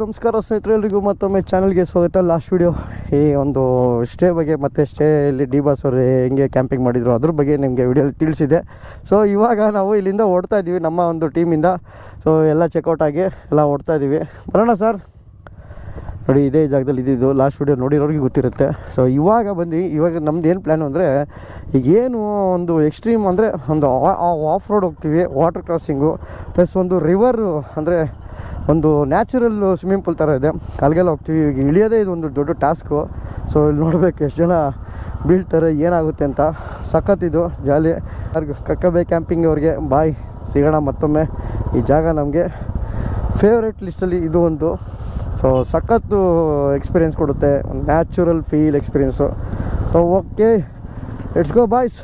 ನಮಸ್ಕಾರ ಸ್ನೇಹಿತರೆಲ್ಲರಿಗೂ ಮತ್ತೊಮ್ಮೆ ಚಾನಲ್ಗೆ ಸ್ವಾಗತ. ಲಾಸ್ಟ್ ವಿಡಿಯೋ, ಈ ಒಂದು ಸ್ಟೇ ಬಗ್ಗೆ, ಮತ್ತು ಸ್ಟೇ ಇಲ್ಲಿ ಡಿ ಬಾಸ್ ಅವರು ಹೆಂಗೆ ಕ್ಯಾಂಪಿಂಗ್ ಮಾಡಿದ್ರು, ಅದ್ರ ಬಗ್ಗೆ ನಿಮಗೆ ವಿಡಿಯೋ ತಿಳಿಸಿದೆ. ಸೊ ಇವಾಗ ನಾವು ಇಲ್ಲಿಂದ ಓಡ್ತಾ ಇದ್ದೀವಿ ನಮ್ಮ ಒಂದು ಟೀಮಿಂದ ಸೊ ಎಲ್ಲ ಚೆಕ್ಔಟ್ ಆಗಿ ಎಲ್ಲ ಓಡ್ತಾ ಇದ್ದೀವಿ ಬರೋಣ ಸರ್. ನೋಡಿ, ಇದೇ ಜಾಗದಲ್ಲಿ ಇದ್ದಿದ್ದು ಲಾಸ್ಟ್ ವಿಡಿಯೋ ನೋಡಿರೋರಿಗೆ ಗೊತ್ತಿರುತ್ತೆ. ಸೊ ಇವಾಗ ಬಂದು, ಇವಾಗ ನಮ್ದು ಏನು ಪ್ಲ್ಯಾನು ಅಂದರೆ ಈಗೇನು ಒಂದು ಎಕ್ಸ್ಟ್ರೀಮ್ ಅಂದರೆ, ಒಂದು ಆಫ್ ರೋಡ್ ಹೋಗ್ತೀವಿ ವಾಟರ್ ಕ್ರಾಸಿಂಗು ಪ್ಲಸ್ ಒಂದು ರಿವರು ಅಂದರೆ ಒಂದು ನ್ಯಾಚುರಲ್ ಸ್ವಿಮ್ಮಿಂಗ್ ಪೂಲ್ ಥರ ಇದೆ. ಕಾಲಗೆಲ್ಲ ಹೋಗ್ತೀವಿ, ಈಗ ಇಳಿಯೋದೇ ಇದು ಒಂದು ದೊಡ್ಡ ಟಾಸ್ಕು ಸೊ ಇಲ್ಲಿ ನೋಡಬೇಕು ಎಷ್ಟು ಜನ ಬೀಳ್ತಾರೆ, ಏನಾಗುತ್ತೆ ಅಂತ. ಸಖತ್ತಿದು ಜಾಲಿ. ಅವ್ರಿಗೆ ಕಕ್ಕಬೇ ಕ್ಯಾಂಪಿಂಗ್ ಅವ್ರಿಗೆ, ಬಾಯ್, ಸಿಗೋಣ ಮತ್ತೊಮ್ಮೆ. ಈ ಜಾಗ ನಮಗೆ ಫೇವ್ರೇಟ್ ಲಿಸ್ಟಲ್ಲಿ ಇದು ಒಂದು. ಸೊ ಸಖತ್ತು ಎಕ್ಸ್ಪೀರಿಯೆನ್ಸ್ ಕೊಡುತ್ತೆ. ಒಂದು natural feel experience so okay it's go boys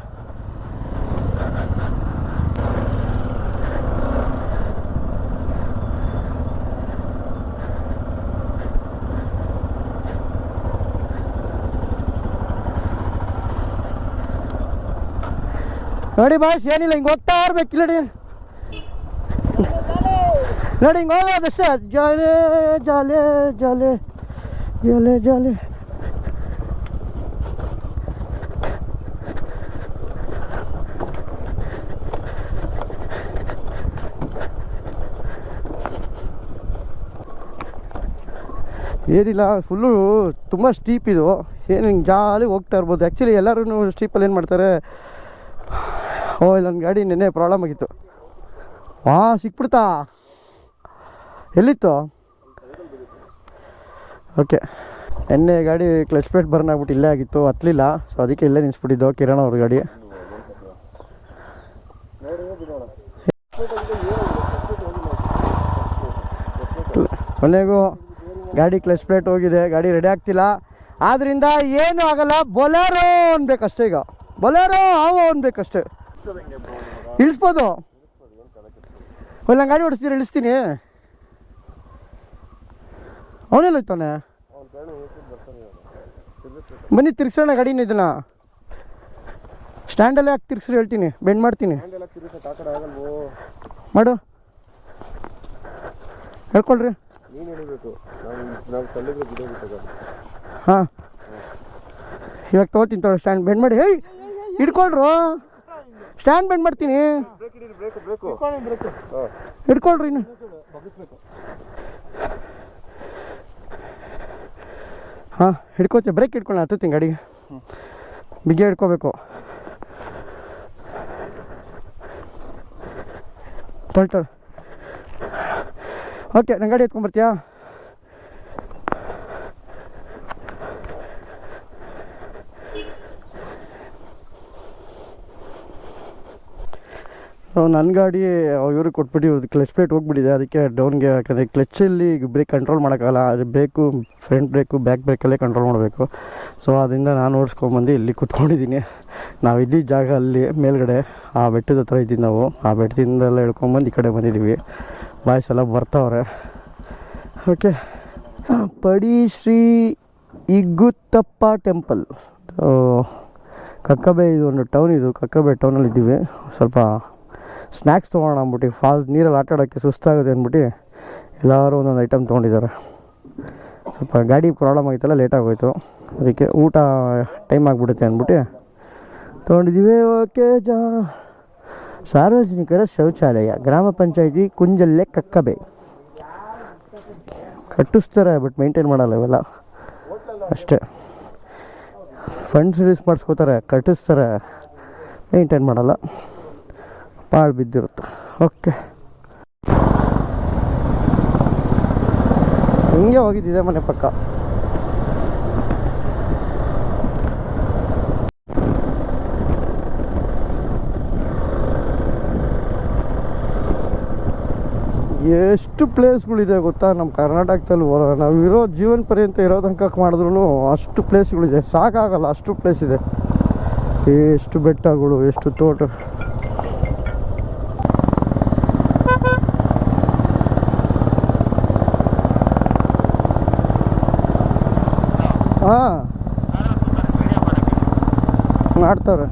ನೋಡಿ ಬಾಯ್ಸ್ ಏನಿಲ್ಲ, ಹಿಂಗೆ ಹೋಗ್ತಾ ಇರ್ಬೇಕು ನೋಡಿ ನೋಡಿ the set. ಜಾಲೆ ಜಾಲೆ ಜಾಲೆ ಜಾಲೆ ಏನಿಲ್ಲ ಫುಲ್ಲು ತುಂಬ ಸ್ಟೀಪ್ ಇದು. ಏನು ಹಿಂಗೆ ಜಾಲಿ ಹೋಗ್ತಾ ಇರ್ಬೋದು. ಆ್ಯಕ್ಚುಲಿ ಎಲ್ಲರೂ ಸ್ಟೀಪಲ್ಲಿ ಏನು ಮಾಡ್ತಾರೆ? ಓ, ಇಲ್ಲ ನನ್ನ ಗಾಡಿ ನೆನ್ನೆ ಪ್ರಾಬ್ಲಮ್ ಆಗಿತ್ತು. ಹಾಂ ಸಿಕ್ಬಿಡ್ತಾ. ಎಲ್ಲಿತ್ತು? ಓಕೆ ಎಣ್ಣೆ ಗಾಡಿ ಕ್ಲಚ್ ಪ್ಲೇಟ್ ಬರ್ನ್ ಆಗ್ಬಿಟ್ಟು ಇಲ್ಲೇ ಆಗಿತ್ತು ಹತ್ತಲಿಲ್ಲ ಸೊ ಅದಕ್ಕೆ ಇಲ್ಲೇ ನಿಲ್ಸ್ಬಿಟ್ಟಿದ್ದು ಕಿರಣ್ ಅವ್ರ ಗಾಡಿ. ಕೊನೆಗೂ ಗಾಡಿ ಕ್ಲಚ್ ಪ್ಲೇಟ್ ಹೋಗಿದೆ, ಗಾಡಿ ರೆಡಿ ಆಗ್ತಿಲ್ಲ. ಆದ್ದರಿಂದ ಏನೂ ಆಗಲ್ಲ, ಬೊಲೇರೋ ಅನ್ಬೇಕಷ್ಟೇ ಈಗ. ಬೊಲೇರೋ, ಹಾವು ಅನ್ಬೇಕಷ್ಟೇ. ಇಳಿಸ್ಬೋದು. ಒಳ್ಳೆ ಗಾಡಿ ಓಡಿಸ್ತೀರಿ? ಇಳಿಸ್ತೀನಿ. ಅವನೆಲ್ಲ ಹೋಯ್ತಾನೆ ಬನ್ನಿ ತಿರ್ಗ್ಸೋಣ ಗಾಡಿನ ಇದನ್ನ. ಸ್ಟ್ಯಾಂಡಲ್ಲೇ ಹಾಕಿ ತಿರ್ಗ್ಸ್ರಿ ಹೇಳ್ತೀನಿ. ಬೆಂಡ್ ಮಾಡ್ತೀನಿ. ಮಾಡು. ಹೇಳ್ಕೊಳ್ರಿ. ಹಾಂ. ಇವಾಗ ತೊಗೋತೀನಿ ತೊಗೊಳಿ ಸ್ಟ್ಯಾಂಡ್ ಬೆಂಡ್ ಮಾಡಿ. ಹೇಯ್ ಹಿಡ್ಕೊಳ್ರು. ಸ್ಟ್ಯಾಂಡ್ ಬೆಂಡ್ ಮಾಡ್ತೀನಿ. ಹಿಡ್ಕೊಳ್ರಿ ಇನ್ನು. ಹಾಂ ಹಿಡ್ಕೋತೀವಿ ಬ್ರೇಕ್ ಹಿಡ್ಕೊಂಡು ಹತ್ತುತ್ತೀನಿ ಗಾಡಿಗೆ ಬಿಗಿ ಹಿಡ್ಕೋಬೇಕು. ತೊಳ್ತೊಳ್ ಓಕೆ ನನ್ನ ಗಾಡಿ ಎತ್ಕೊಂಡ್ಬರ್ತೀಯಾ ನನ್ನ ಗಾಡಿ ಇವ್ರಿಗೆ ಕೊಟ್ಬಿಟ್ಟು ಇವ್ರದ್ದು ಕ್ಲಚ್ ಪ್ಲೇಟ್ ಹೋಗ್ಬಿಟ್ಟಿದೆ, ಅದಕ್ಕೆ ಡೌನ್ಗೆ ಯಾಕಂದರೆ ಕ್ಲಚ್ಚಲ್ಲಿ ಬ್ರೇಕ್ ಕಂಟ್ರೋಲ್ ಮಾಡೋಕ್ಕಾಗಲ್ಲ ಅದು ಬ್ರೇಕು ಫ್ರಂಟ್ ಬ್ರೇಕು ಬ್ಯಾಕ್ ಬ್ರೇಕಲ್ಲೇ ಕಂಟ್ರೋಲ್ ಮಾಡಬೇಕು. ಸೊ ಅದರಿಂದ ನಾನು ಓಡಿಸ್ಕೊಂಬಂದು ಇಲ್ಲಿ ಕೂತ್ಕೊಂಡಿದ್ದೀನಿ. ನಾವು ಇದ್ದಿದ್ದ ಜಾಗ ಅಲ್ಲಿ, ಮೇಲ್ಗಡೆ, ಆ ಬೆಟ್ಟದ ಹತ್ರ ಇದ್ದೀವಿ ನಾವು. ಆ ಬೆಟ್ಟದಿಂದೆಲ್ಲ ಇಳ್ಕೊಂಬಂದು ಈ ಕಡೆ ಬಂದಿದ್ದೀವಿ. ಬಾಯ್ಸ್ ಎಲ್ಲ ಬರ್ತಾವ್ರೆ. ಓಕೆ ಪಡಿ ಶ್ರೀ ಇಗ್ಗುತ್ತಪ್ಪ ಟೆಂಪಲ್ ಕಕ್ಕಬೆ ಇದು ಒಂದು ಟೌನ್ ಇದು, ಕಕ್ಕಬೆ ಟೌನಲ್ಲಿ ಇದ್ದೀವಿ. ಸ್ವಲ್ಪ ಸ್ನ್ಯಾಕ್ಸ್ ತೊಗೊಳೋಣ ಅಂದ್ಬಿಟ್ಟು, ಫಾಲ್ ನೀರಲ್ಲಿ ಆಟ ಆಡೋಕ್ಕೆ ಸುಸ್ತಾಗುತ್ತೆ ಅಂದ್ಬಿಟ್ಟು ಎಲ್ಲರೂ ಒಂದೊಂದು ಐಟಮ್ ತೊಗೊಂಡಿದ್ದಾರೆ. ಸ್ವಲ್ಪ ಗಾಡಿ ಪ್ರಾಬ್ಲಮ್ ಆಗಿತ್ತಲ್ಲ ಲೇಟ್ ಆಗೋಯ್ತು. ಅದಕ್ಕೆ ಊಟ ಟೈಮ್ ಆಗಿಬಿಡುತ್ತೆ ಅಂದ್ಬಿಟ್ಟು ತೊಗೊಂಡಿದ್ದೀವಿ. ಓಕೆ, ಜಾ. ಸಾರ್ವಜನಿಕರ ಶೌಚಾಲಯ, ಗ್ರಾಮ ಪಂಚಾಯಿತಿ ಕುಂಜಲ್ಲೇ ಕಕ್ಕಬೆ. ಕಟ್ಟಿಸ್ತಾರೆ ಬಟ್ ಮೇಂಟೈನ್ ಮಾಡಲ್ಲ ಇವೆಲ್ಲ. ಅಷ್ಟೇ. ಫಂಡ್ಸ್ ರಿಲೀಸ್ ಮಾಡಿಸ್ಕೋತಾರೆ, ಕಟ್ಟಿಸ್ತಾರೆ ಮೇಂಟೈನ್ ಮಾಡಲ್ಲ. ಪಾಳು ಬಿದ್ದಿರುತ್ತೆ. ಓಕೆ. ಹಿಂಗೆ ಹೋಗಿದ್ದಿದೆ ಮನೆ ಪಕ್ಕ. ಎಷ್ಟು ಪ್ಲೇಸ್ಗಳಿದೆ ಗೊತ್ತಾ? ನಮ್ಮ ಕರ್ನಾಟಕದಲ್ಲಿ ಹೊರ- ನಾವು ಇರೋ ಜೀವನ ಪರ್ಯಂತ ಇರೋ ತನಕ ಮಾಡಿದ್ರು ಅಷ್ಟು ಪ್ಲೇಸ್ಗಳಿದೆ. ಸಾಕಾಗಲ್ಲ, ಅಷ್ಟು ಪ್ಲೇಸ್ ಇದೆ. ಎಷ್ಟು ಬೆಟ್ಟಗಳು, ಎಷ್ಟು ತೋಟ ಹಾಂ ಮಾಡ್ತಾರೆ.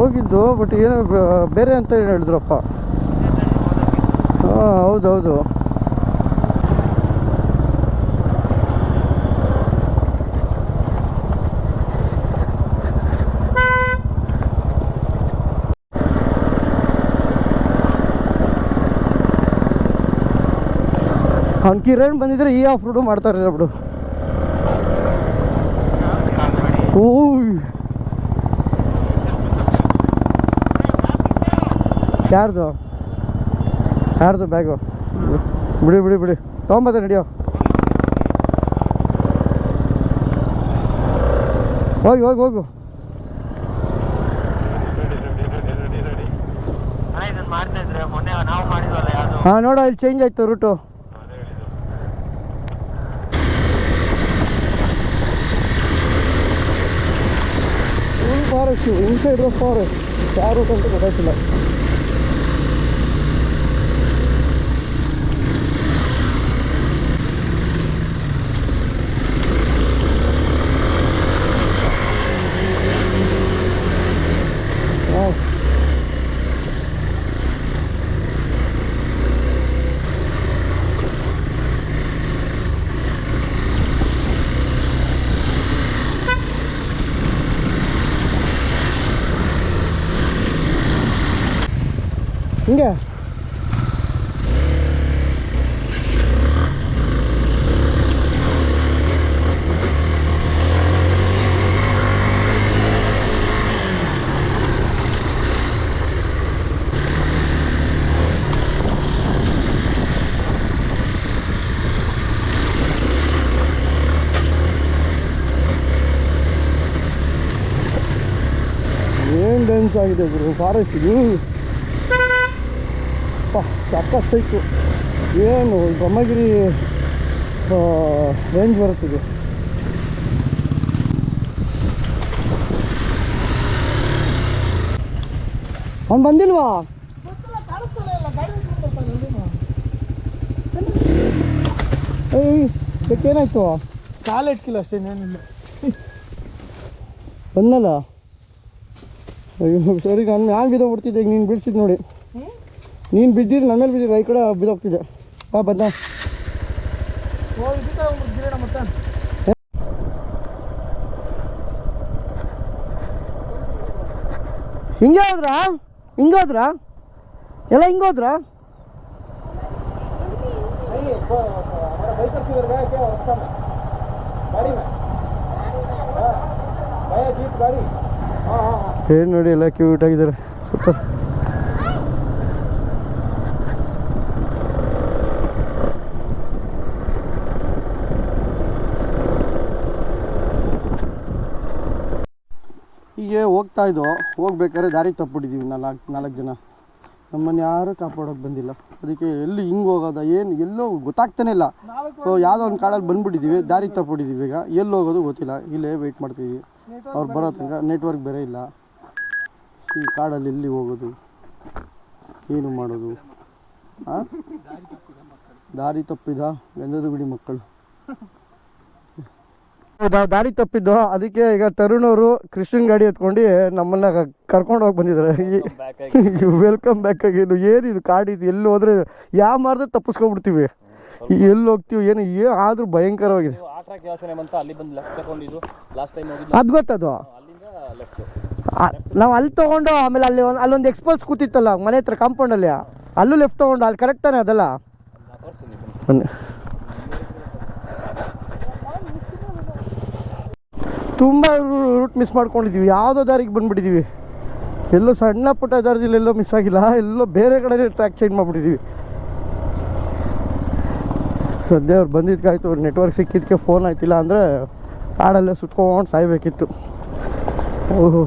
ಹೋಗಿದ್ದು ಬಟ್ ಏನೋ ಬೇರೆ ಅಂತ ಏನು ಹೇಳಿದ್ರಪ್ಪ? ಹಾಂ, ಹೌದೌದು. ಅವ್ನು ಕಿರಣ್ ಬಂದಿದ್ರೆ ಈ ಆಫ್ ರೋಡು ಮಾಡ್ತಾರೆ ಬಿಡು. ಓಯ್ ಯಾರ್ದು? ಯಾರ್ದು ಬ್ಯಾಗು ಬಿಡಿ ಬಿಡಿ ಬಿಡಿ. ತೊಗೊಂಬತ್ತ ನಡಿಯೋ ಹೋಗಿ ಹೋಗಿ ಹೋಗು. ಹಾಂ ನೋಡು ಇಲ್ಲಿ ಚೇಂಜ್ ಆಯ್ತು route full forest inside the forest ಯಾವ ರೂಟ್ ಅಂತ ಗೊತ್ತಾಯ್ತಿಲ್ಲ ವಾವ್. ಹಿಂಗೆ ಆಗಿದೆ ಗುರು ಫಾರೆಸ್ಟ್ ಇದು. ಸಖತ್ ಸೈಕು. ಏನು ಬ್ರಹ್ಮಗಿರಿ ರೇಂಜ್ ಬರುತ್ತಿದೆ ಅವ್ನು ಬಂದಿಲ್ವಾ? ಏಯ್ ಏನಾಯ್ತು ಕಾಲು ಇಟ್ಕಿಲ್ಲ ಅಷ್ಟೇ ನಾನಿಲ್ಲ ಬಂದಲ್ಲ? ಅಯ್ಯೋ, ಸರಿ, ನಾನು ನಾನು ಬಿದ್ದೋಗ್ಬಿಡ್ತಿದ್ದೆ, ಈಗ ನೀನು ಬಿಡಿಸಿದ್ ನೋಡಿ. ನೀನು ಬಿದ್ದಿದ್ದು ನನ್ನ ಮೇಲೆ ಬಿದ್ದಿದ್ದು ಈ ಕಡೆ ಬಿದ್ದೋಗ್ತಿದ್ದೆ ಆ ಬಂದ ಹಿಂಗೆ ಹೋದ್ರ? ಹಿಂಗೆ ಹೋದ್ರಾ? ಎಲ್ಲ ಹಿಂಗೆ ಹೋದ್ರಾ? ಏನು ನೋಡಿ ಎಲ್ಲ ಕ್ಯೂಟ್ ಆಗಿದ್ದಾರೆ. ಸೂಪರ್ ಹೀಗೆ ಹೋಗ್ತಾ ಇದ್ದೋ ಹೋಗ್ಬೇಕಾದ್ರೆ ದಾರಿ ತಪ್ಪಿಟ್ಟಿದ್ದೀವಿ ನಾಲ್ಕು ನಾಲ್ಕು ಜನ. ನಮ್ಮನ್ನು ಯಾರೂ ಕಾಪಾಡೋಕೆ ಬಂದಿಲ್ಲ. ಅದಕ್ಕೆ ಎಲ್ಲಿ ಹಿಂಗೆ ಹೋಗೋದ, ಏನು ಎಲ್ಲೋ ಗೊತ್ತಾಗ್ತಾನೆ ಇಲ್ಲ. ಸೊ ಯಾವುದೋ ಒಂದು ಕಾಡಲ್ಲಿ ಬಂದ್ಬಿಟ್ಟಿದ್ದೀವಿ ದಾರಿ ತಪ್ಪಿಟ್ಟಿದ್ದೀವಿ ಈಗ. ಎಲ್ಲಿ ಹೋಗೋದು ಗೊತ್ತಿಲ್ಲ. ಇಲ್ಲೇ ವೆಯ್ಟ್ ಮಾಡ್ತೀವಿ ಅವ್ರು ಬರೋ ತನಕ ನೆಟ್ವರ್ಕ್ ಬೇರೆ ಇಲ್ಲ. ಈ ಕಾಡಲ್ಲಿ ಎಲ್ಲಿ ಹೋಗೋದು? ಏನು ಮಾಡೋದು? ದಾರಿ ತಪ್ಪಿದ? ಗಂಧದ ಬಿಡಿ ಮಕ್ಕಳು. ದಾರಿ ತಪ್ಪಿದ್ದು? ಅದಕ್ಕೆ ಈಗ ತರುಣ್ ಅವರು ಕೃಷ್ಣನ್ ಗಾಡಿ ಎತ್ಕೊಂಡು ನಮ್ಮನ್ನ ಕರ್ಕೊಂಡು ಹೋಗಿ ಬಂದಿದ್ದಾರೆ. ವೆಲ್ಕಮ್ ಬ್ಯಾಕ್ ಆಗೇನು ಏನಿದು ಕಾಡಿದು ಎಲ್ಲಿ ಹೋದ್ರೆ ಯಾವ ಮಾರ್ದ ತಪ್ಪಿಸ್ಕೊಂಡ್ಬಿಡ್ತೀವಿ ಎಲ್ಲಿ ಹೋಗ್ತೀವಿ? ಏನು ಏನು ಆದ್ರೂ ಭಯಂಕರವಾಗಿದೆ. ಅದ್ ಗೊತ್ತದು? ಅಲ್ಲಿಂದ ಲೆಫ್ಟ್ ನಾವು ಅಲ್ಲಿ ತೊಗೊಂಡು ಆಮೇಲೆ ಅಲ್ಲಿ ಒಂದು ಅಲ್ಲೊಂದು ಎಕ್ಸ್ಪೋಸ್ ಕೂತಿತ್ತಲ್ಲ ಮನೆ ಹತ್ರ ಕಾಂಪೌಂಡಲ್ಲಿ ಅಲ್ಲೂ. ಲೆಫ್ಟ್ ತೊಗೊಂಡು ಅಲ್ಲಿ ಕರೆಕ್ಟ್ ತಾನೆ ಅದಲ್ಲ? ತುಂಬ ರೂಟ್ ಮಿಸ್ ಮಾಡ್ಕೊಂಡಿದ್ದೀವಿ ಯಾವುದೋ ದಾರಿಗೆ ಬಂದ್ಬಿಟ್ಟಿದ್ದೀವಿ ಎಲ್ಲೋ ಸಣ್ಣ ಪುಟ್ಟ ದಾರದಲ್ಲಿ ಎಲ್ಲೋ ಮಿಸ್ ಆಗಿಲ್ಲ. ಎಲ್ಲೋ ಬೇರೆ ಕಡೆ ಟ್ರ್ಯಾಕ್ ಚೇಂಜ್ ಮಾಡಿಬಿಟ್ಟಿದ್ದೀವಿ ಸದ್ಯ ಅವ್ರು ಬಂದಿದ್ದಕ್ಕಾಯ್ತು ನೆಟ್ವರ್ಕ್ ಸಿಕ್ಕಿದ್ದಕ್ಕೆ ಫೋನ್ ಆಯ್ತಿಲ್ಲ ಅಂದರೆ ಕಾಡಲ್ಲೇ ಸುಟ್ಕೊಂಡು ಸಾಯ್ಬೇಕಿತ್ತು. ಓಹೋ.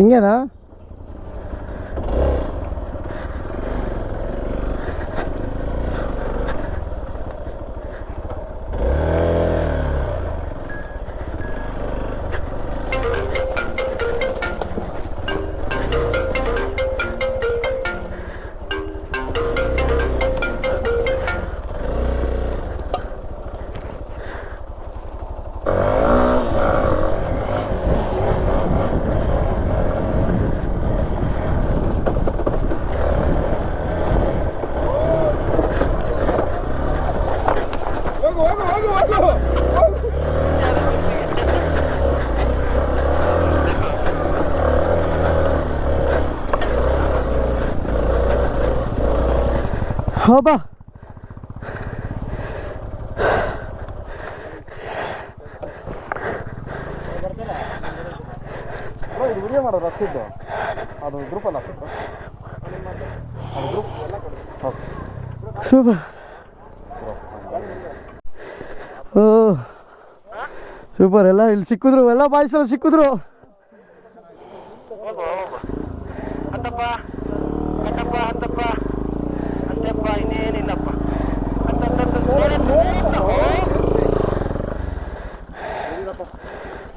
ഇങ്ങനെ ಹೋಬಾ ವಿಡಿಯೋ ಮಾಡೋದು ರಸ್ತಿದ್ದು ಅದು ಗ್ರೂಪಲ್ಲ ಸೂಪರ್ ಓ. ಸೂಪರ್ ಎಲ್ಲ ಇಲ್ಲಿ ಸಿಕ್ಕಿದ್ರು ಎಲ್ಲ ಬಾಯ್ಸಲ್ಲಿ ಸಿಕ್ಕಿದ್ರು.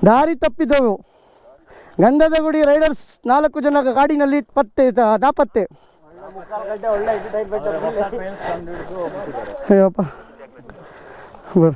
ದಾರಿ ತಪ್ಪಿದವು. ಗಂಧದ ಗುಡಿ ರೈಡರ್ಸ್ ನಾಲ್ಕು ಜನ ಗಾಡಿನಲ್ಲಿ ಪತ್ತೆ ನಾಪತ್ತೆ. ಅಯ್ಯಪ್ಪ. ಬರ್.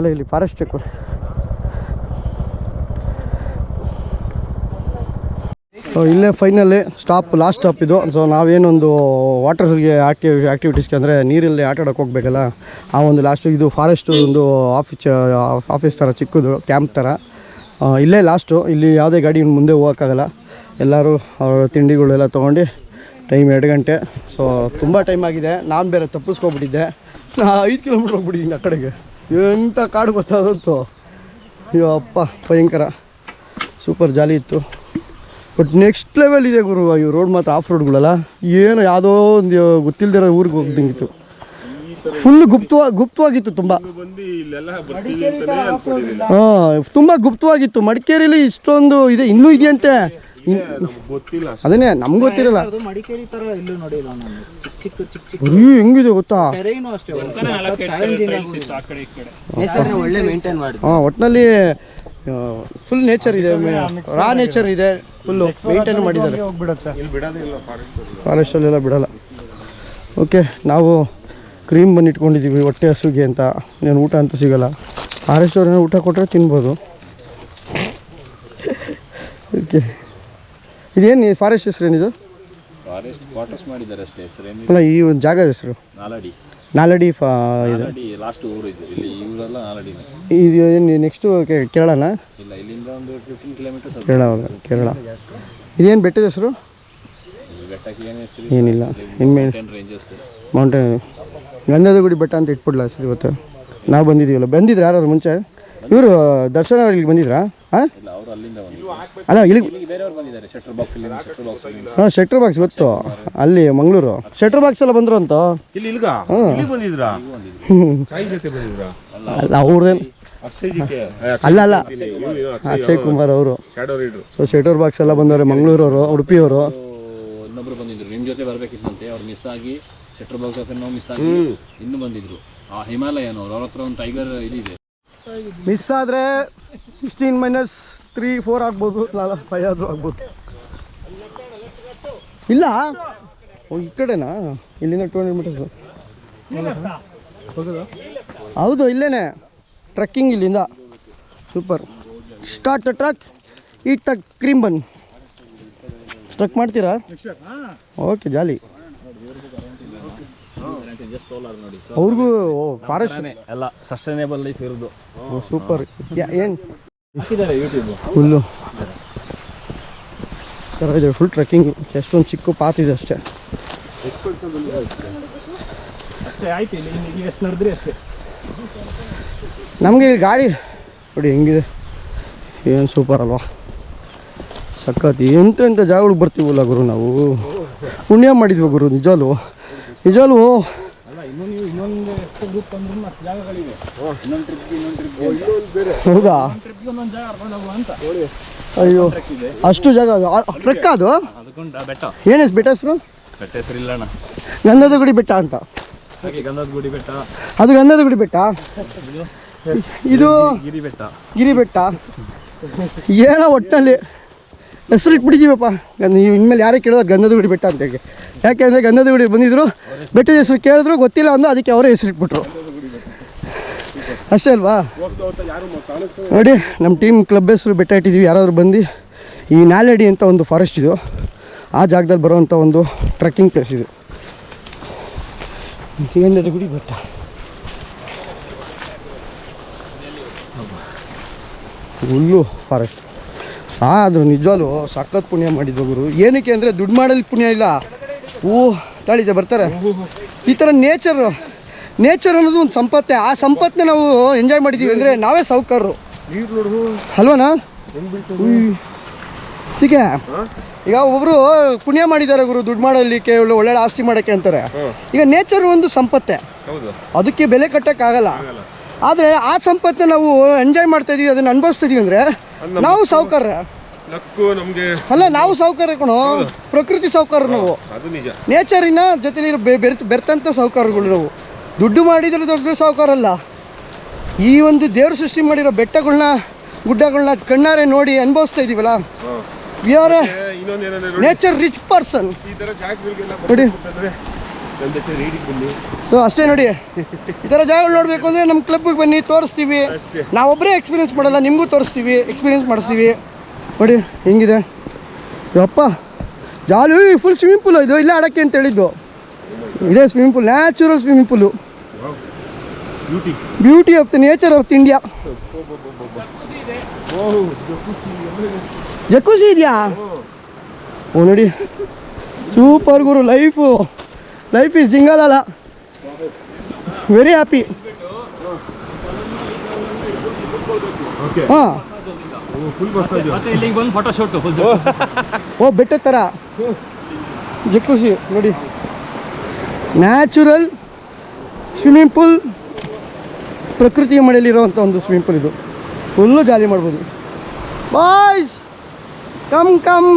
ಇಲ್ಲ ಇಲ್ಲಿ ಫಾರೆಸ್ಟ್ ಚೆಕ್ ಇಲ್ಲೇ ಫೈನಲ್ಲಿ ಸ್ಟಾಪ್ ಲಾಸ್ಟ್ ಸ್ಟಾಪ್ ಇದು. ಸೊ ನಾವೇನೊಂದು ವಾಟರ್ಗೆ ಆಕ್ಟಿವ್ ಆ್ಯಕ್ಟಿವಿಟೀಸ್ಗೆ ಅಂದರೆ ನೀರಲ್ಲಿ ಆಟ ಆಡೋಕೆ ಹೋಗ್ಬೇಕಲ್ಲ? ಆ ಒಂದು ಲಾಸ್ಟು ಇದು ಫಾರೆಸ್ಟ್ ಒಂದು ಆಫೀಸ್ ಆಫೀಸ್ ಥರ ಚಿಕ್ಕದು ಕ್ಯಾಂಪ್ ಥರ ಇಲ್ಲೇ ಲಾಸ್ಟು ಇಲ್ಲಿ ಯಾವುದೇ ಗಾಡಿ ಮುಂದೆ ಹೋಗೋಕ್ಕಾಗಲ್ಲ. ಎಲ್ಲರೂ ಅವರ ತಿಂಡಿಗಳೆಲ್ಲ ತೊಗೊಂಡು ಟೈಮ್ ಎರಡು ಗಂಟೆ. ಸೊ ತುಂಬ ಟೈಮ್ ಆಗಿದೆ. ನಾನು ಬೇರೆ ತಪ್ಪಿಸ್ಕೊಬಿಟ್ಟಿದ್ದೆ. ಐದು ಕಿಲೋಮೀಟ್ರ್ ಹೋಗ್ಬಿಟ್ಟಿದ್ದೀನಿ ಆ ಕಡೆಗೆ. ಎಂಥ ಕಾಡು ಗೊತ್ತಾದಂತು. ಅಯ್ಯೋ ಅಪ್ಪ ಭಯಂಕರ. ಸೂಪರ್ ಜಾಲಿ ಇತ್ತು. ಬಟ್ ನೆಕ್ಸ್ಟ್ ಲೆವೆಲ್ ಇದೆ ಗುರು ಇವು ರೋಡ್ ಮಾತ್ರ ಆಫ್ ರೋಡ್ಗಳಲ್ಲ ಏನು ಯಾವುದೋ ಒಂದು ಗೊತ್ತಿಲ್ಲದಿರೋ ಊರಿಗೆ ಹೋಗ್ದಂಗಿತ್ತು. ಫುಲ್ ಗುಪ್ತವಾ ಗುಪ್ತವಾಗಿತ್ತು ತುಂಬ. ಹಾಂ ತುಂಬ ಗುಪ್ತವಾಗಿತ್ತು. ಮಡಿಕೇರಿಲಿ ಇಷ್ಟೊಂದು ಇದೆ ಇನ್ನೂ ಇದೆಯಂತೆ. ಅದನ್ನೇ ನಮ್ಗೆ ಗೊತ್ತಿರಲ್ಲ. ಅದು ಮಡಿಕೇರಿ ತರ ಎಲ್ಲೂ ನೋಡಿಲ್ಲ ನಾನು ಚಿಕ್ಕ ಚಿಕ್ಕ ಚಿಕ್ಕ ಚಿಕ್ಕ ಅಯ್ಯೋ ಹೆಂಗಿದೆ ಗೊತ್ತಾ? ಟೆರೈನು ಅಷ್ಟೇ ಚಾಲೆಂಜಿಂಗ್ ಆ ಕಡೆ ಈ ಕಡೆ. ನೇಚರ್ ಒಳ್ಳೆ ಮೇಂಟೈನ್ ಮಾಡಿ ಹಾಂ ಒಟ್ಟಿನಲ್ಲಿ ಫುಲ್ ನೇಚರ್ ಇದೆ ರಾ ನೇಚರ್ ಇದೆ ಫುಲ್ಲು ಮೇಂಟೈನ್ ಮಾಡಿದ್ದಾರೆ. ಇಲ್ಲಿ ಅಲ್ಲಿ ಇಲ್ಲ ಫಾರೆಸ್ಟ್ ಫಾರೆಸ್ಟಲ್ಲೆಲ್ಲ ಬಿಡಲ್ಲ. ಓಕೆ ನಾವು ಕ್ರೀಮ್ ಬಂದು ಇಟ್ಕೊಂಡಿದ್ದೀವಿ ಹೊಟ್ಟೆ ಹಸುಗೆ ಅಂತ. ಏನು ಊಟ ಅಂತ ಸಿಗಲ್ಲ. ಫಾರೆಸ್ಟ್ ಅವ್ರೇನೋ ಊಟ ಕೊಟ್ಟರೆ ತಿನ್ಬೋದು. ಓಕೆ ಇದೇನು ಫಾರೆಸ್ಟ್ ಹೆಸರು ಇದು ಫಾರೆಸ್ಟ್ ಕ್ವಾರ್ಟರ್ಸ್ ಮಾಡಿದ್ದಾರೆ ಅಷ್ಟೇ ಹೆಸರೇನು ಅಲ್ಲ ಈ ಒಂದು ಜಾಗ ಹೆಸರು? ನಾಲಡಿ. ನಾಲಡಿ ಫಾ ಇದು. ನಾಲಡಿ ಲಾಸ್ಟ್ ಊರು ಇದು. ಇಲ್ಲಿ ಇವರೆಲ್ಲ ನಾಲಡಿನೇ ಇದು. ಏನು ನೆಕ್ಸ್ಟು ಕೇರಳನಾ? ಇಲ್ಲ ಇಲ್ಲಿಂದ ಒಂದು ಫಿಫ್ಟೀನ್ ಕಿಲೋಮೀಟರ್ಸ್ ಕೇರಳ ಹೌದಾ? ಕೇರಳ. ಇದೇನು ಬೆಟ್ಟದ ಹೆಸರು? ಬೆಟ್ಟಕ್ಕೆ ಏನು ಹೆಸರು? ಏನಿಲ್ಲ. ಇನ್ಮೇಲೆ ಟೆನ್ ರೇಂಜಸ್ ಮೌಂಟೇನ್ ಗಂಧದ ಗುಡಿ ಬೆಟ್ಟ ಅಂತ ಇಟ್ಬಿಡ್ಲಾ ಸರ್ ಇವತ್ತು? ನಾವು ಬಂದಿದ್ದೀವಲ್ಲ ಬಂದಿದ್ರು ಯಾರಾದ್ರು ಮುಂಚೆ? ಇವರು ದರ್ಶನ ಅವ್ರು ಇಲ್ಲಿಗೆ ಬಂದಿದ್ರಾ? ಹಾಂ ಅಲ್ಲ ಬಂದಿದ್ದಾರೆ shutter box film shutter box film ಹಾಂ ಶೆಟ್ರ್ ಬಾಕ್ಸ್ ಗೊತ್ತು. ಅಲ್ಲಿ ಮಂಗಳೂರು. ಶೆಟ್ರ್ ಬಾಕ್ಸ್ ಎಲ್ಲ ಬಂದರು ಅಂತ? ಇಲ್ಲಿ ಇಲ್ಗ ಇಲ್ಲಿ ಬಂದಿದ್ರಾ? ಕಾಯಿ ಜೊತೆ ಬಂದಿದ್ರಾ? ಅಲ್ಲ ಅವ್ರದ್ದೇನು ಅಲ್ಲ ಅಲ್ಲ. ಅಕ್ಷಯ್ ಕುಮಾರ್ ಅವರು. ಸೊ ಶೆಟ್ರ್ ಬಾಕ್ಸ್ ಎಲ್ಲ ಬಂದವ್ರೆ ಮಂಗಳೂರವರು ಉಡುಪಿಯವರು. ಇನ್ನೊಬ್ರು ಬಂದಿದ್ರು. ನಿಮ್ಮ ಜೊತೆ ಬರ್ಬೇಕಿತ್ತಂತೆ. ಅವ್ರು ಮಿಸ್ ಆಗಿ ಶಟರ್ ಬಾಕ್ಸ್ ನಾವು ಮಿಸ್ ಆಗಿ ಇನ್ನು ಬಂದಿದ್ರು. ಆ ಹಿಮಾಲಯನವರು ಅವ್ರ ಹತ್ರ ಒಂದು ಟೈಗರ್ ಇದಿದೆ ಮಿಸ್ ಆದರೆ ಸಿಕ್ಸ್ಟೀನ್ ಮೈನಸ್ ತ್ರೀ ಫೋರ್ ಆಗ್ಬೋದು ನಾಲ್ಕು ಫೈವ್ ಆದರೂ ಆಗ್ಬೋದು. ಇಲ್ಲ? ಓ ಈ ಕಡೆನಾ? ಇಲ್ಲಿಂದ ಟೂ ಹಂಡ್ರೆಡ್ ಮೀಟರ್ಸು ಹೌದು ಇಲ್ಲೇನೆ. ಟ್ರಕ್ಕಿಂಗ್ ಇಲ್ಲಿಂದ. Super start the trek eat the cream bun struck ಮಾಡ್ತೀರಾ? ಓಕೆ ಜಾಲಿ ಸೋಲಾರ್ ನೋಡಿ. ಅವ್ರಿಗೂ ಫಾರೆಸ್ಟ್ ಎಲ್ಲ ಸಸ್ಟೈನೇಬಲ್ ಲೈಫ್ ಇರೋದು. ಸೂಪರ್ ಏನು? ಹಾಕಿದ್ದಾರೆ ಯೂಟ್ಯೂಬ್ ಫುಲ್ಲು ಥರ ಇದೆ ಫುಲ್ ಟ್ರೆಕ್ಕಿಂಗ್ ಎಷ್ಟೊಂದು ಚಿಕ್ಕ ಪಾತ್ ಇದೆ ಅಷ್ಟೇ. ಅಷ್ಟೇ ಆಯ್ತು ಇಲ್ಲಿ ಇಲ್ಲಿ ಎಷ್ಟು ನಡೆದ್ರಿ ಅಷ್ಟೇ. ನಮಗೆ ಈ ಗಾಡಿ ನೋಡಿ ಹೆಂಗಿದೆ? ಏನು ಸೂಪರ್ ಅಲ್ವಾ? ಸಖತ್. ಎಂತ ಎಂಥ ಜಾಗಗಳಿಗೆ ಬರ್ತೀವಲ್ಲ ಗುರು ನಾವು? ಪುಣ್ಯ ಮಾಡಿದ್ವಿ ಗುರು ನಿಜಾಲು. ನಿಜಾಲು ಇನ್ನೂ ನೀವು ಇನ್ನೊಂದು ಎಷ್ಟು ಗ್ರೂಪ್ ಅಂದ್ರೂ ಮತ್ತೆ ಜಾಗಗಳಿವೆ. ಇನ್ನೊಂದು ಟ್ರಿಪ್ಗೆ ಇನ್ನೊಂದು ಟ್ರಿಪ್ಗೆ ಹೌದಾ? ಟ್ರಿಪ್ಗೆ ಒಂದೊಂದು ಜಾಗ ಕರ್ಕೊಂಡು ಹೋಗುವ ಅಂತ ಅಯ್ಯೋ ಟ್ರೆಕ್ ಅಷ್ಟು ಜಾಗ ಟ್ರೆಕ್ ಅದು? ಅದಕ್ಕೊಂದು ಬೆಟ್ಟ. ಏನಿಸ್ ಬೆಟ್ಟ ಹೆಸರು? ಬೆಟ್ಟ ಹೆಸರಿಲ್ಲ ಅಣ್ಣ. ಗಂಧದ ಗುಡಿ ಬೆಟ್ಟ ಅಂತ. ಹಾಗೆ ಗಂಧದ ಗುಡಿ ಬೆಟ್ಟ. ಅದು ಗಂಧದ ಗುಡಿ ಬೆಟ್ಟ ಇದು ಗಿರಿ ಬೆಟ್ಟ. ಗಿರಿ ಬೆಟ್ಟ? ಏನೋ ಒಟ್ಟಲ್ಲಿ. ಹೆಸರು ಇಟ್ಬಿಟ್ಟಿದ್ದೀವಪ್ಪ ಗಂಧ ನೀವು ಇನ್ಮೇಲೆ ಯಾರೇ ಕೇಳೋದು ಗಂಧದ ಗುಡಿ ಬೆಟ್ಟ ಅಂತ ಹೇಳಿ. ಯಾಕೆಂದರೆ ಗಂಧದ ಗುಡಿ ಬಂದಿದ್ರು, ಬೆಟ್ಟದ ಹೆಸರು ಕೇಳಿದ್ರು, ಗೊತ್ತಿಲ್ಲ ಅಂದು ಅದಕ್ಕೆ ಅವರೇ ಹೆಸರು ಇಟ್ಬಿಟ್ರು ಅಷ್ಟೇ ಅಲ್ವಾ? ನೋಡಿ, ನಮ್ಮ ಟೀಮ್ ಕ್ಲಬ್ ಹೆಸರು ಬೆಟ್ಟ ಇಟ್ಟಿದ್ದೀವಿ, ಯಾರಾದರೂ ಬಂದು. ಈ ನಾಲೆಡಿ ಅಂತ ಒಂದು ಫಾರೆಸ್ಟ್ ಇದು. ಆ ಜಾಗದಲ್ಲಿ ಬರುವಂಥ ಒಂದು ಟ್ರೆಕ್ಕಿಂಗ್ ಪ್ಲೇಸ್ ಇದು. ಗಂಧದ ಗುಡಿ ಬೆಟ್ಟ. ಹುಲ್ಲು ಫಾರೆಸ್ಟ್ ಆದರೂ ನಿಜವಾಲು ಸಖತ್ ಪುಣ್ಯ ಮಾಡಿದ್ದು ಗುರು. ಏನಕ್ಕೆ ಅಂದರೆ ದುಡ್ಡು ಮಾಡಲಿ ಪುಣ್ಯ ಇಲ್ಲ. ಓ ತಾಳಿದೆ ಬರ್ತಾರೆ. ಈ ಥರ ನೇಚರ್ ನೇಚರ್ ಅನ್ನೋದು ಒಂದು ಸಂಪತ್ತೆ. ಆ ಸಂಪತ್ತನ್ನ ನಾವು ಎಂಜಾಯ್ ಮಾಡಿದ್ದೀವಿ ಅಂದರೆ ನಾವೇ ಸಾವುಕಾರರು. ಅಲ್ವನಾ? ಸಿಕ್ಕೆ ಈಗ ಒಬ್ಬರು ಪುಣ್ಯ ಮಾಡಿದ್ದಾರೆ ಗುರು ದುಡ್ಡು ಮಾಡಲಿಕ್ಕೆ ಒಳ್ಳೆ ಆಸ್ತಿ ಮಾಡೋಕ್ಕೆ ಅಂತಾರೆ. ಈಗ ನೇಚರ್ ಒಂದು ಸಂಪತ್ತೆ. ಅದಕ್ಕೆ ಬೆಲೆ ಕಟ್ಟಕ್ಕಾಗಲ್ಲ. ಆದರೆ ಆ ಸಂಪತ್ತನ್ನ ನಾವು ಎಂಜಾಯ್ ಮಾಡ್ತಾ ಇದೀವಿ ಅದನ್ನ ಅನುಭವಿಸ್ತಾ ಇದೀವಿ ಅಂದರೆ ನಾವು ಸಾವುಕಾರ. ನಮ್ಗೆ ಅಲ್ಲ ನಾವು ಸಾವುಕಾರ ಕಣೋ. ಪ್ರಕೃತಿ ಸಾವುಕಾರ ನಾವು. ಅದು ನಿಜ. ನೇಚರಿನ ಜೊತೆಲಿ ಬೆರ್ತಂತ ಬೆರ್ತಂಥ ಸಾವುಕಾರಗಳು ನಾವು. ದುಡ್ಡು ಮಾಡಿದ್ರೆ ದೊಡ್ಡ ಸಾವುಕಾರ ಅಲ್ಲ ಈ ಒಂದು ದೇವ್ರ ಸೃಷ್ಟಿ ಮಾಡಿರೋ ಬೆಟ್ಟಗಳನ್ನ ಗುಡ್ಡಗಳನ್ನ ಕಣ್ಣಾರೆ ನೋಡಿ ಅನುಭವಿಸ್ತಾ ಇದೀವಲ್ಲ? We are nature rich person ನೋಡಿ. ಸೊ ಅಷ್ಟೇ ನೋಡಿ. ಈ ಥರ ಜಾಗಗಳು ನೋಡಬೇಕು ಅಂದರೆ ನಮ್ಮ ಕ್ಲಬ್ಗೆ ಬನ್ನಿ ತೋರಿಸ್ತೀವಿ. ನಾವೊಬ್ಬರೇ ಎಕ್ಸ್ಪೀರಿಯನ್ಸ್ ಮಾಡಲ್ಲ ನಿಮಗೂ ತೋರಿಸ್ತೀವಿ ಎಕ್ಸ್ಪೀರಿಯನ್ಸ್ ಮಾಡಿಸ್ತೀವಿ. ನೋಡಿ ಹೆಂಗಿದೆ? ಅಪ್ಪ ಜಾಲಿ ಫುಲ್ ಸ್ವಿಮ್ಮಿಂಗ್ ಪೂಲ್ ಇದು? ಇಲ್ಲೇ ಆಡೋಕ್ಕೆ ಅಂತ ಹೇಳಿದ್ದು. ಇದೇ swimming pool natural swimming pool beauty beauty of the nature of India Jacuzzi ಇದೆಯಾ? ಓ ನೋಡಿ. ಸೂಪರ್ ಗುರು ಲೈಫು ಲೈಫ್ ಈಸ್ ಸಿಂಗಲ್ ಅಲ್ಲ ವೆರಿ ಹ್ಯಾಪಿ ಹಾಂ. ಓ ಬೆಟ್ಟದ ಥರ ಖುಷಿ ನೋಡಿ. ನ್ಯಾಚುರಲ್ ಸ್ವಿಮ್ಮಿಂಗ್ ಪೂಲ್ ಪ್ರಕೃತಿಯ ಮಳೆಯಲ್ಲಿರುವಂಥ ಒಂದು ಸ್ವಿಮ್ಮಿಂಗ್ ಪೂಲ್ ಇದು. ಫುಲ್ಲು ಜಾಲಿ ಮಾಡ್ಬೋದು. ಬಾಯ್ಸ್ ಕಮ್ ಕಮ್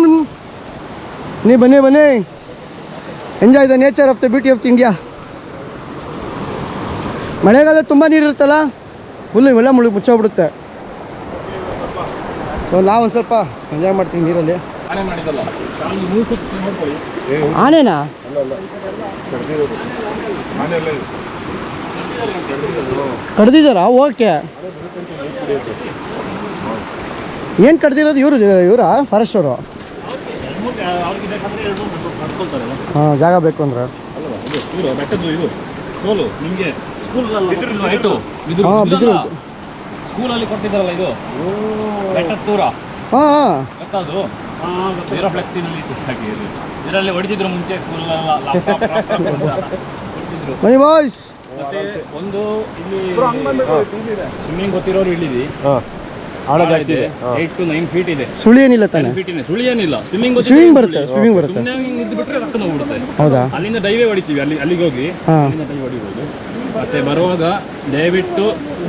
ನೀ ಬನ್ನಿ ಬನ್ನಿ. Enjoy the nature of the beauty of India ಮಳೆಗಾಲ ತುಂಬ ನೀರಿರುತ್ತಲ್ಲ ಹುಲ್ಲು ಇವೆಲ್ಲ ಮುಳುಗಿ ಮುಚ್ಚೋಗ್ಬಿಡುತ್ತೆ. ಸೊ ನಾವೊಂದು ಸ್ವಲ್ಪ ಎಂಜಾಯ್ ಮಾಡ್ತೀವಿ ನೀರಲ್ಲಿ. ಆನೆನಾ? ಆನೆಲ್ಲ ಕಡ್ದಿದ್ದಾರಾ? ಓಕೆ. ಏನು ಕಡ್ದಿರೋದು ಇವರು, ಇವರ? ಫಾರೆಸ್ಟ್ ಅವರು ಅವ್ರಿಗೆ ಬೇಕಾದ್ರೆ ಎರಡು ಕರ್ಕೊಳ್ತಾರಲ್ಲ ಹಾಂ ಜಾಗ ಬೇಕು ಅಂದ್ರೆ. ಹಾಂ ಹಾ, ಬಿದಿರು. ಸ್ಕೂಲಲ್ಲಿ ಕೊಟ್ಟಿದ್ದಾರಲ್ಲ ಇದು? ಬೆಟ್ಟದ ದೂರ? ಹಾಂ ಹಾಂ. ಬೇರೆ ಫ್ಲೆಕ್ಸಿನಲ್ಲಿ ಹಾಗೆ. ಇದರಲ್ಲಿ ಹೊಡಿತಿದ್ರು ಮುಂಚೆ ಸ್ಕೂಲಲ್ಲಿ ಬಾಯ್ಸ್ ಮತ್ತೆ ಒಂದು ಇಲ್ಲಿ ಸ್ವಿಮ್ಮಿಂಗ್ ಗೊತ್ತಿರೋರು ಇಲ್ಲಿದೆ ಆಳ ಇದೆ ಏಟ್ ಟು ನೈನ್ ಫೀಟ್ ಇದೆ. ಸುಳಿ ಏನಿಲ್ಲ ತಾನೆ? ಫೀಟ್ ಇದೆ. ಸುಳಿ ಏನಿಲ್ಲ ಸ್ವಿಮ್ಮಿಂಗ್ ಸ್ವಿಮ್ಮಿಂಗ್ ಬರುತ್ತೆ, ಸ್ವಿಮ್ಮಿಂಗ್ ಬರುತ್ತೆ. ಸುಮ್ಮನೆ ಹಿಂಗೆ ಇದ್ದು ಬಿಟ್ರೆ ರಕ್ತ ಹೋಗ್ಬಿಡುತ್ತೆ ಹೌದಾ? ಅಲ್ಲಿಂದ ಡೈವೇ ಹೊಡಿತೀವಿ. ಅಲ್ಲಿ ಅಲ್ಲಿಗೆ ಹೋಗಿ ಅಲ್ಲಿಂದ ಡೈವ್ ಹೊಡಿಬೋದು. ಮತ್ತೆ ಬರುವಾಗ ದಯವಿಟ್ಟು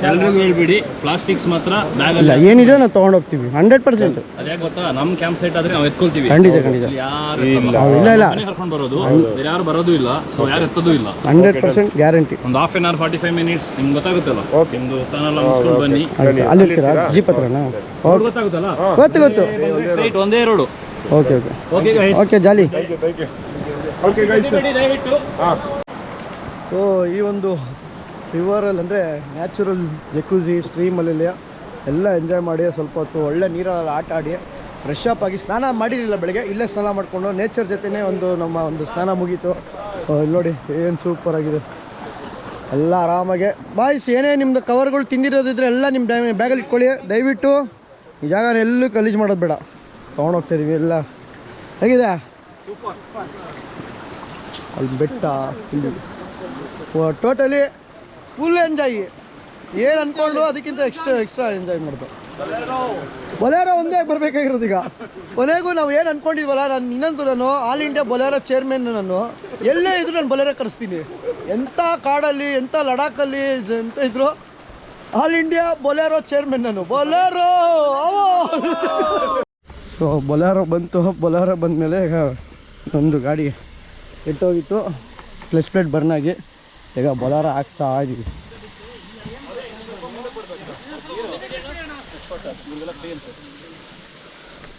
ಎಲ್ರಿಗೂ ಹೇಳ್ಬಿಡಿ ಪ್ಲಾಸ್ಟಿಕ್ಸ್ ಮಾತ್ರ ಬ್ಯಾಗ್ ಇಲ್ಲ ಅಲ್ಲಿ ಏನಿದೆ ನಾವು ತೊಗೊಂಡೋಗ್ತೀವಿ ಹಂಡ್ರೆಡ್ ಪರ್ಸೆಂಟ್ ಅದೇ ಗೊತ್ತಾ? ನಮ್ ಕ್ಯಾಂಪ್ ಸೈಟ್ ಆದ್ರೆ ನಾವು ಎತ್ಕೊಳ್ತೀವಿ. ಖಂಡಿತ ಖಂಡಿತ. ಇಲ್ಲಿ ಯಾರು ಇಲ್ಲ ಇಲ್ಲ ಕರ್ಕೊಂಡು ಬರೋದು ಬೇರೆ ಯಾರು ಬರೋದು ಇಲ್ಲ ಸೊ ಯಾರು ಎತ್ತೋದು ಇಲ್ಲ. ಹಂಡ್ರೆಡ್ ಪರ್ಸೆಂಟ್ ಗ್ಯಾರಂಟಿ ಒಂದು half an hour forty five minutes ನಿಮ್ಗೆ ಗೊತ್ತಾಗುತ್ತಲ್ಲ? ನಿಮ್ದು ಸ್ನಾನ ಎಲ್ಲ ಮುಗಿಸ್ಕೊಂಡು ಬನ್ನಿ. ಅಲ್ಲಿರ್ತೀರಾ ಜೀಪ್ ಹತ್ರನಾ? ಗೊತ್ತಾಗುತ್ತಲ್ಲ? ಗೊತ್ತು ಗೊತ್ತು. ಸ್ಟ್ರೈಟ್ ಒಂದೇ road okay okay okay okay jolly. Okay guys ದಯವಿಟ್ಟು. ಸೊ ಈ ಒಂದು ರಿವರಲ್ಲಿ ಅಂದರೆ ನ್ಯಾಚುರಲ್ ಜಕೂಸಿ ಸ್ಟ್ರೀಮಲ್ಲೆಲ್ಲ ಎಲ್ಲ ಎಂಜಾಯ್ ಮಾಡಿ ಸ್ವಲ್ಪ ಹೊತ್ತು ಒಳ್ಳೆ ನೀರಲ್ಲಿ ಆಟ ಆಡಿ ಫ್ರೆಶ್ ಅಪ್ ಆಗಿ ಸ್ನಾನ ಮಾಡಿರಲಿಲ್ಲ ಬೆಳಗ್ಗೆ ಇಲ್ಲೇ ಸ್ನಾನ ಮಾಡಿಕೊಂಡು ನೇಚರ್ ಜೊತೆನೇ ಒಂದು ನಮ್ಮ ಒಂದು ಸ್ನಾನ ಮುಗೀತು. ಇಲ್ಲಿ ನೋಡಿ ಏನು ಸೂಪರ್ ಆಗಿದೆ. ಎಲ್ಲ ಆರಾಮಾಗೆ. ಬಾಯ್ಸ್ ಏನೇ ನಿಮ್ಮದು ಕವರ್ಗಳು ತಿಂದಿರೋದಿದ್ರೆ ಎಲ್ಲ ನಿಮ್ಮ ಬ್ಯಾ ಬ್ಯಾಗಲ್ಲಿ ಇಟ್ಕೊಳ್ಳಿ. ದಯವಿಟ್ಟು ಈ ಜಾಗ ಎಲ್ಲೂ ಗಲೀಜು ಮಾಡೋದು ಬೇಡ. ತೊಗೊಂಡೋಗ್ತಾ ಇದೀವಿ ಎಲ್ಲ. ಹೇಗಿದೆ? ಅಲ್ಲಿ ಬೆಟ್ಟ ಟೋಟಲಿ ಫುಲ್ ಎಂಜಾಯ್ ಏನು ಅನ್ಕೊಂಡು ಅದಕ್ಕಿಂತ ಎಕ್ಸ್ಟ್ರಾ ಎಕ್ಸ್ಟ್ರಾ ಎಂಜಾಯ್ ಮಾಡ್ದು ಬೊಲೇರೋ ಒಂದೇ ಬರಬೇಕಾಗಿರೋದು ಈಗ. ಕೊನೆಗೂ ನಾವು ಏನು ಅನ್ಕೊಂಡಿದ್ವಲ್ಲ, ನಾನು ಇನ್ನೊಂದು ನಾನು ಆಲ್ ಇಂಡಿಯಾ ಬೊಲೇರೋ ಚೇರ್ಮನ್ ನಾನು. ಎಲ್ಲೇ ಇದ್ರು ನಾನು ಬೊಲೇರೋ ಕರೆಸ್ತೀನಿ. ಎಂಥ ಕಾಡಲ್ಲಿ ಎಂಥ ಲಡಾಖಲ್ಲಿ ಎಂತ ಇದ್ರು ಆಲ್ ಇಂಡಿಯಾ ಬೊಲೇರೋ ಚೇರ್ಮನ್ ನಾನು. ಬೊಲೇರೋ ಸೊ ಬೊಲೇರೋ ಬಂತು ಬೊಲೆರೋ ಬಂದಮೇಲೆ ನಮ್ಮದು ಗಾಡಿ ಕೆಟ್ಟೋಗಿತ್ತು ಪ್ಲಸ್ ಪ್ಲೇಟ್ ಬರ್ನಾಗಿ ಈಗ ಬೊಲಾರ ಹಾಕ್ಸ್ತಾ ಇದೀವಿ.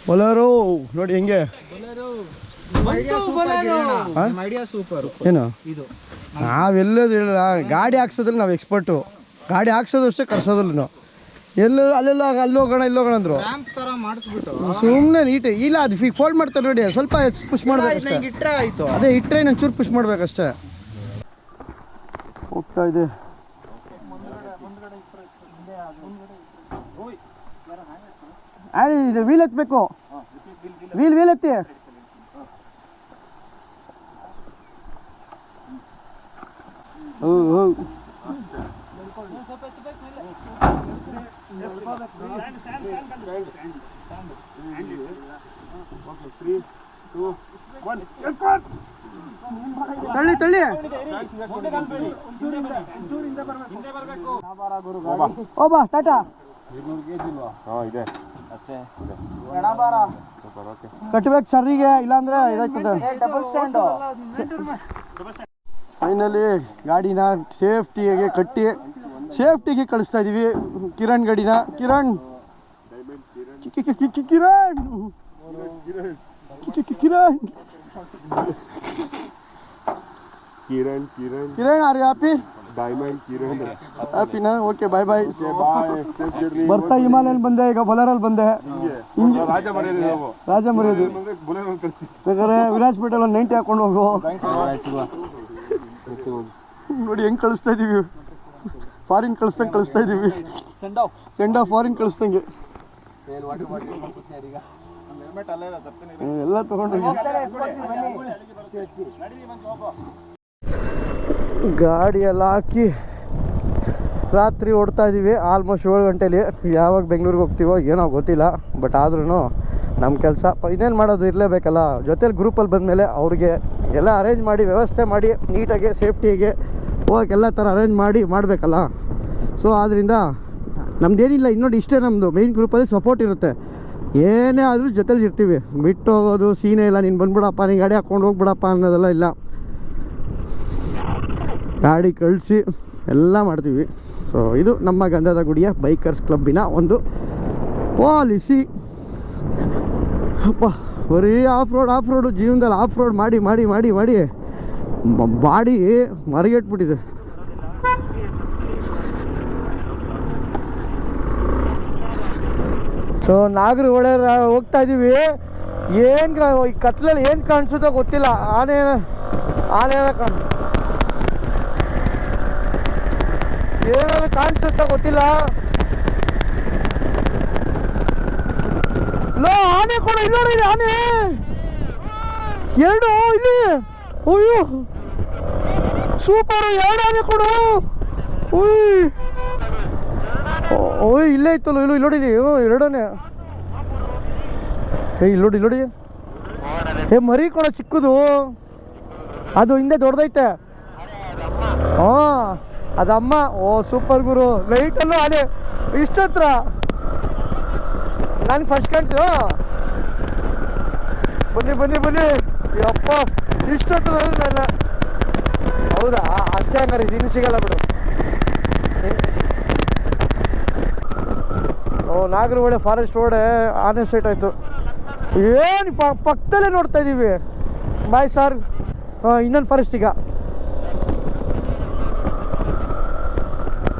ಬೊಲಾರು ನೋಡಿ ಹೆಂಗೆ. ಏನು? ಇದು. ನಾವೆಲ್ಲದು ಹೇಳಲ್ಲ ಗಾಡಿ ಹಾಕ್ಸೋದ್ರಲ್ಲಿ ನಾವು ಎಕ್ಸ್ಪರ್ಟು ಗಾಡಿ ಹಾಕ್ಸೋದು ಅಷ್ಟೇ ಕರ್ಸೋದಿಲ್ಲ ನಾವು ಎಲ್ಲೋ ಅಲ್ಲೆಲ್ಲ ಅಲ್ಲಿ ಹೋಗೋಣ ಇಲ್ಲಿ ಹೋಗೋಣ ಅಂದ್ರು. ಸುಮ್ಮನೆ ನೀಟ್ ಇಲ್ಲ ಅದು ಫಿ ಫೋಲ್ಡ್ ಮಾಡ್ತಾರೆ ನೋಡಿ ಸ್ವಲ್ಪ ಪುಷ್ ಮಾಡ್ಬೇಕು ನಂಗೆ ಇಟ್ರೆ ಆಯ್ತು. ಅದೇ ಇಟ್ಟರೆ ನಾನು ಚೂರು ಪುಷ್ ಮಾಡ್ಬೇಕಷ್ಟೇ ಹೋಗ್ತಾ ಇದೆ. ಇದು ವೀಲ್ ಎತ್ತಬೇಕು ವೀಲ್ ವೀಲ್ ಎತ್ತಿ ಹೌ ಹೌ ತಳ್ಳಿ ತಳ್ಳಿ. ಓಬಾ ಟಾಟಾ. ಕಟ್ಬೇಕು ಸರಿಗೆ ಇಲ್ಲಾಂದ್ರೆ ಇದಾಗ್ತದೆ. ಫೈನಲಿ ಗಾಡಿನ ಸೇಫ್ಟಿಗೆ ಕಟ್ಟಿ ಸೇಫ್ಟಿಗೆ ಕಳಿಸ್ತಾ ಇದೀವಿ ಕಿರಣ್ ಗಾಡಿನ. Kiran! Kiran! Kiran! Kiran Kiran Kiran are happy diamond Kiran ಹ್ಯಾಪಿನಾ okay bye bye bye ಬರ್ತಾ ಹಿಮಾಲಯಲ್ಲಿ ಬಂದೆ ಈಗ ಬೊಲರಲ್ಲಿ ಬಂದೆ. ಹಿಂಗೆ. ರಾಜ ಮರ್ಯಾದೆ ರಾಜ ಮರ್ಯಾದೆ. ಬುಲೆರೋ ವಿರಾಜ್ ಬೇಕಾದ್ರೆ ವಿರಾಜ್ಪೇಟೆಲ್ ಒಂದು ನೈಂಟಿ ಹಾಕೊಂಡು ಹೋಗು. ನೋಡಿ ಹೆಂಗೆ ಕಳಿಸ್ತಾ ಇದೀವಿ. ಫಾರಿನ್ ಕಳಿಸ್ದಂಗೆ ಕಳಿಸ್ತಾ ಇದ್ದೀವಿ ಸೆಂಡ್ ಆಫ್ ಫಾರಿನ್ ಕಳಿಸ್ದಂಗೆ. ಎಲ್ಲ ತಗೊಂಡು ಗಾಡಿ ಎಲ್ಲ ಹಾಕಿ ರಾತ್ರಿ ಓಡ್ತಾ ಇದ್ದೀವಿ. ಆಲ್ಮೋಸ್ಟ್ ಏಳು ಗಂಟೇಲಿ. ಯಾವಾಗ ಬೆಂಗಳೂರಿಗೆ ಹೋಗ್ತೀವೋ ಏನೋ ಗೊತ್ತಿಲ್ಲ. ಬಟ್ ಆದ್ರೂ ನಮ್ಮ ಕೆಲಸ. ಇನ್ನೇನು ಮಾಡೋದು ಇರಲೇಬೇಕಲ್ಲ. ಜೊತೇಲಿ ಗ್ರೂಪಲ್ಲಿ ಬಂದಮೇಲೆ ಅವ್ರಿಗೆ ಎಲ್ಲ ಅರೇಂಜ್ ಮಾಡಿ, ವ್ಯವಸ್ಥೆ ಮಾಡಿ, ನೀಟಾಗಿ ಸೇಫ್ಟಿಗೆ ಹೋಗಕ್ಕೆ ಎಲ್ಲ ಥರ ಅರೇಂಜ್ ಮಾಡಿ ಮಾಡಬೇಕಲ್ಲ. ಸೊ ಆದ್ದರಿಂದ ನಮ್ದೇನಿಲ್ಲ. ಇನ್ನೊಂದು ಇಷ್ಟೇ ನಮ್ಮದು ಮೈನ್ ಗ್ರೂಪಲ್ಲಿ ಸಪೋರ್ಟ್ ಇರುತ್ತೆ. ಏನೇ ಆದರೂ ಜೊತೇಲಿ ಇರ್ತೀವಿ. ಬಿಟ್ಟು ಹೋಗೋದು, ಸೀನೇ ಇಲ್ಲ. ನೀನು ಬಂದ್ಬಿಡಪ್ಪ, ನೀನು ಗಾಡಿ ಹಾಕ್ಕೊಂಡು ಹೋಗ್ಬಿಡಪ್ಪ ಅನ್ನೋದೆಲ್ಲ ಇಲ್ಲ. ಗಾಡಿ ಕಳಿಸಿ ಎಲ್ಲ ಮಾಡ್ತೀವಿ. ಸೊ ಇದು ನಮ್ಮ ಗಂಧದ ಗುಡಿಯ ಬೈಕರ್ಸ್ ಕ್ಲಬ್ಬಿನ ಒಂದು ಪಾಲಿಸಿ ಅಪ್ಪ, ಬರೀ ಆಫ್ ರೋಡ್ ಆಫ್ ರೋಡು ಜೀವನದಲ್ಲಿ ಆಫ್ ರೋಡ್ ಮಾಡಿ ಮಾಡಿ ಮಾಡಿ ಮಾಡಿ ಬಾಡಿ ಮರಗೆಟ್ಬಿಟ್ಟಿದೆ. ಸೊ ನಾಗರ ಹೊಳೆ ಹೋಗ್ತಾ ಇದ್ದೀವಿ ಏನು ಈ ಕತ್ಲಲ್ಲಿ ಏನು ಕಾಣಿಸುತ್ತೋ ಗೊತ್ತಿಲ್ಲ. ಆನೆ ಆನೆನ ಕಾಣಿಸುತ್ತಾ ಗೊತ್ತಿಲ್ಲ. ಲೋ, ಆನೆ ಕೂಡ ಇಲ್ಲ ನೋಡಿ ಆನೆ. ಎರಡು, ಇಲ್ಲಿ. ಅಯ್ಯೋ. ಸೂಪರ್ ಎರಡು ಆನೆ ಕೊಡು. ಉಯ್. ಓಯ್, ಇಲ್ಲೇ ಇತ್ತಲ್ಲ ಇಲ್ಲೋ, ಇಲ್ಲಿ ನೋಡಿ ಓ ಎರಡನೇ ಏ, ಇಲ್ಲಿ ನೋಡಿ ನೋಡಿ. ಏ, ಮರಿ ಕೊಡ ಚಿಕ್ಕದು. ಅದು ಹಿಂದೆ ದೊಡ್ಡದೈತೆ. ಹಾಂ. ಅದಮ್ಮ, ಓ ಸೂಪರ್ ಗುರು. ಲೈಟಲ್ಲೂ ಅದೇ. ಇಷ್ಟತ್ರ? ನಾನು ಫಸ್ಟ್ ಕಾಣ್ತೀವ ಬನ್ನಿ ಬನ್ನಿ ಬನ್ನಿ. ಅಪ್ಪ ಇಷ್ಟತ್ರ ನನ್ನ ಹೌದಾ? ಅಷ್ಟೇ ಹಂಗಾರೆ ಇದು ಸಿಗಲ್ಲ ಬಿಡು. ಓ ನಾಗರಹೊಳೆ ಫಾರೆಸ್ಟ್ ರೋಡೆ ಆನೆ ಸೈಟ್ ಆಯಿತು. ಏನು ಪಕ್ಕದಲ್ಲೇ ನೋಡ್ತಾ ಇದ್ದೀವಿ ಬಾಯ್ ಸರ್ ಇನ್ನೊಂದು ಫಾರೆಸ್ಟ್ ಈಗ.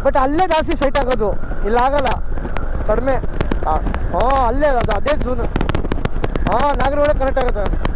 ಬಟ್ ಅಲ್ಲೇ ಜಾಸ್ತಿ ಸೈಟ್ ಆಗೋದು. ಇಲ್ಲ ಆಗಲ್ಲ. ಕಡಿಮೆ. ಹಾಂ, ಅಲ್ಲೇ ಅದು, ಅದೇ ಝೂನು ಹಾಂ, ನಾಗರಹೊಳೆ ಕರೆಕ್ಟ್ ಆಗುತ್ತೆ.